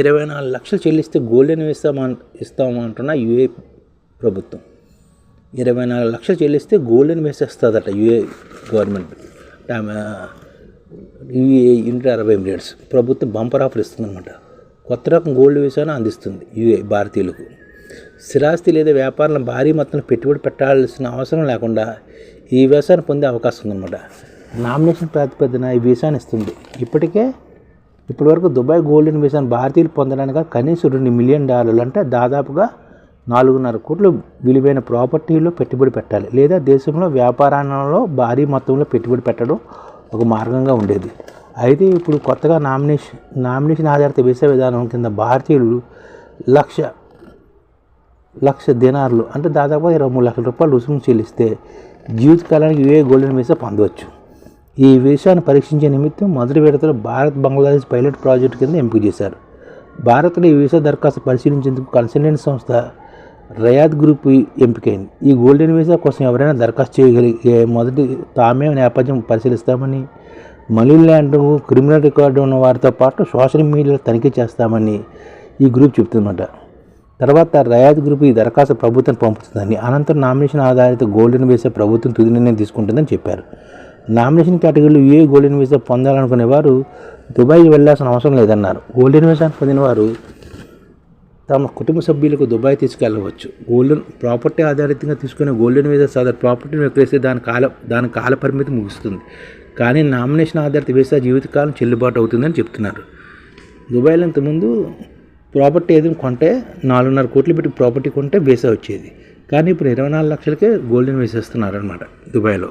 ఇరవై నాలుగు లక్షలు చెల్లిస్తే గోల్డెన్ ఇస్తామా ఇస్తామంటున్న యుఏ ప్రభుత్వం. ఇరవై నాలుగు లక్షలు చెల్లిస్తే గోల్డెన్ వీసా ఇస్తుందట యుఏ గవర్నమెంట్. యుఏ యూనిట్ అరవై ఎమిరేట్స్ ప్రభుత్వం బంపర్ ఆఫర్ ఇస్తుందన్నమాట. కొత్త రకం గోల్డ్ వీసాను అందిస్తుంది యుఏ భారతీయులకు. స్థిరాస్తి లేదా వ్యాపారంలో భారీ మొత్తంలో పెట్టుబడి పెట్టాల్సిన అవసరం లేకుండా ఈ వీసాను పొందే అవకాశం ఉందన్నమాట. నామినేషన్ ప్రాతిపదికన ఈ వీసాను ఇస్తుంది. ఇప్పటికే ఇప్పటివరకు దుబాయ్ గోల్డెన్ వీసాను భారతీయులు పొందడానికి కనీసం రెండు మిలియన్ డాలర్లు అంటే దాదాపుగా నాలుగున్నర కోట్లు విలువైన ప్రాపర్టీలో పెట్టుబడి పెట్టాలి. లేదా దేశంలో వ్యాపారంలో భారీ మొత్తంలో పెట్టుబడి పెట్టడం ఒక మార్గంగా ఉండేది. అయితే ఇప్పుడు కొత్తగా నామినేషన్ నామినేషన్ ఆధారిత వీసా విధానం కింద భారతీయులు లక్ష లక్ష దినార్లు అంటే దాదాపు ఇరవై మూడు లక్షల రూపాయలు రుసుము చెల్లిస్తే జీవితకాలానికి ఏ గోల్డెన్ వీసా పొందవచ్చు. ఈ వీసాను పరీక్షించే నిమిత్తం మొదటి విడతలో భారత్ బంగ్లాదేశ్ పైలట్ ప్రాజెక్టు కింద ఎంపిక చేశారు. భారత్లో ఈ వీసా దరఖాస్తు పరిశీలించేందుకు కన్సల్టెంట్ సంస్థ రయాద్ గ్రూప్ ఎంపికైంది. ఈ గోల్డెన్ వీసా కోసం ఎవరైనా దరఖాస్తు చేయగలిగే మొదటి తామే నేపథ్యం పరిశీలిస్తామని మనీ క్రిమినల్ రికార్డు ఉన్న వారితో పాటు సోషల్ మీడియాలో తనిఖీ చేస్తామని ఈ గ్రూప్ చెప్తుందన్నమాట తర్వాత రయాద్ గ్రూప్ ఈ దరఖాస్తు ప్రభుత్వం పంపుతుందని అనంతరం నామినేషన్ ఆధారిత గోల్డెన్ వీసా ప్రభుత్వం తుది నిర్ణయం తీసుకుంటుందని చెప్పారు. నామినేషన్ కేటగిరీలో ఏ గోల్డెన్ వీసా పొందాలనుకునే వారు దుబాయ్కి వెళ్ళాల్సిన అవసరం లేదన్నారు. గోల్డెన్ వీసా పొందిన వారు తమ కుటుంబ సభ్యులకు దుబాయ్ తీసుకెళ్ళవచ్చు గోల్డెన్ ప్రాపర్టీ ఆధారితంగా తీసుకునే గోల్డెన్ వీసా సాధారణ ప్రాపర్టీని విక్రయిస్తే దాని కాల దాని కాల పరిమితి ముగుస్తుంది. కానీ నామినేషన్ ఆధారిత వీసా జీవితకాలం చెల్లుబాటు అవుతుందని చెప్తున్నారు. దుబాయ్లో ఇంతకుముందు ప్రాపర్టీ ఏదైనా కొంటే నాలుగున్నర కోట్లు పెట్టి ప్రాపర్టీ కొంటే వీసా వచ్చేది. కానీ ఇప్పుడు ఇరవై నాలుగు లక్షలకే గోల్డెన్ వీసా ఇస్తున్నారు అనమాట దుబాయ్లో.